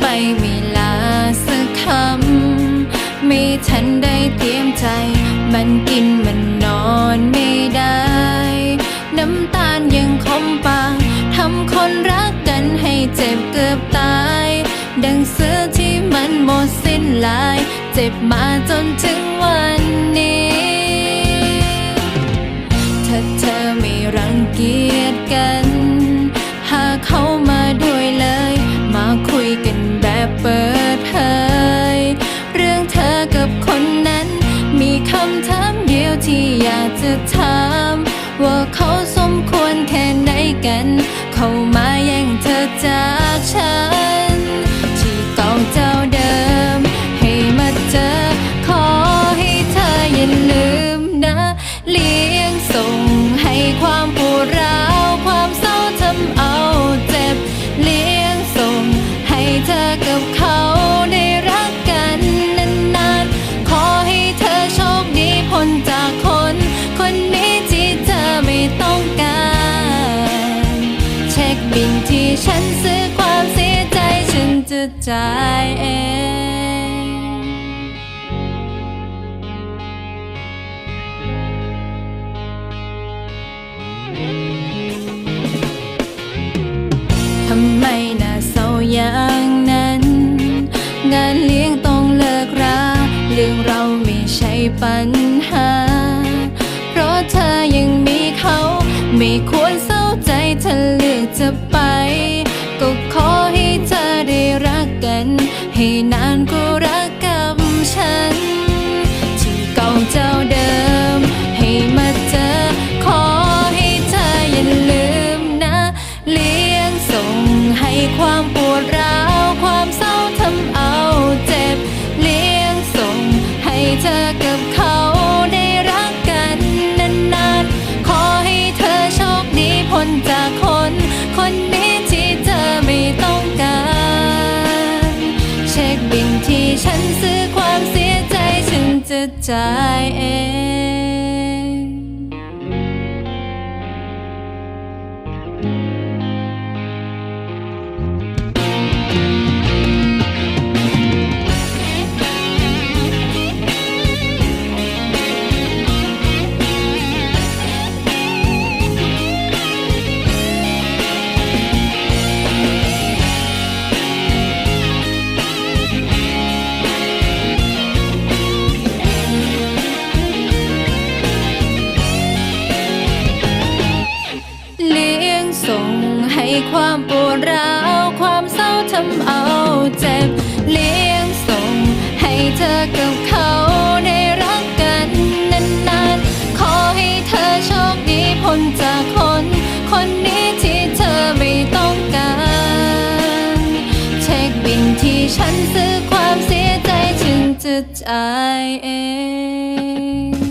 ไปไม่ลาสักคำ ไม่ทันได้เตรียมใจ มันกินมันนอนไม่ได้ น้ำตาลยังคมปากทำคนรักกันให้เจ็บเกือบตาย ดังเสื้อที่มันหมดสิ้นลาย เจ็บมาจนถึง ที่อยากจะถาม ว่าเขาสมควรแค่ไหนกัน เขามาแย่งเธอจากฉัน ที่เก่าเจ้าเดิม ให้มาเจอ ขอให้เธออย่าลืมนะลี ฉันซื้อความเสียใจฉันจะจ่ายเองทำไมน่าเศร้าอย่างนั้น งานเลี้ยงต้องเลิกราเรื่องเราไม่ใช่ปัญหา เพราะเธอยังมีเขาไม่ควร ความปวดร้าว ความเศร้าทำเอาเจ็บ เลี้ยงส่งให้เธอกับเขาได้รักกันนานๆ ขอให้เธอโชคดีพ้นจากคน คนนี้ที่เธอไม่ต้องการ เช็คบินที่ฉันซื้อความเสียใจฉันจะจ่ายเองำเอาเจ็บ เลี้ยงส่งให้เธอกับเขาได้รักกันนานๆ ขอให้เธอโชคดีพ้นจากคน คนนี้ที่เธอไม่ต้องการ เช็คบินที่ฉันซื้อความเสียใจฉันจะจ่ายเอง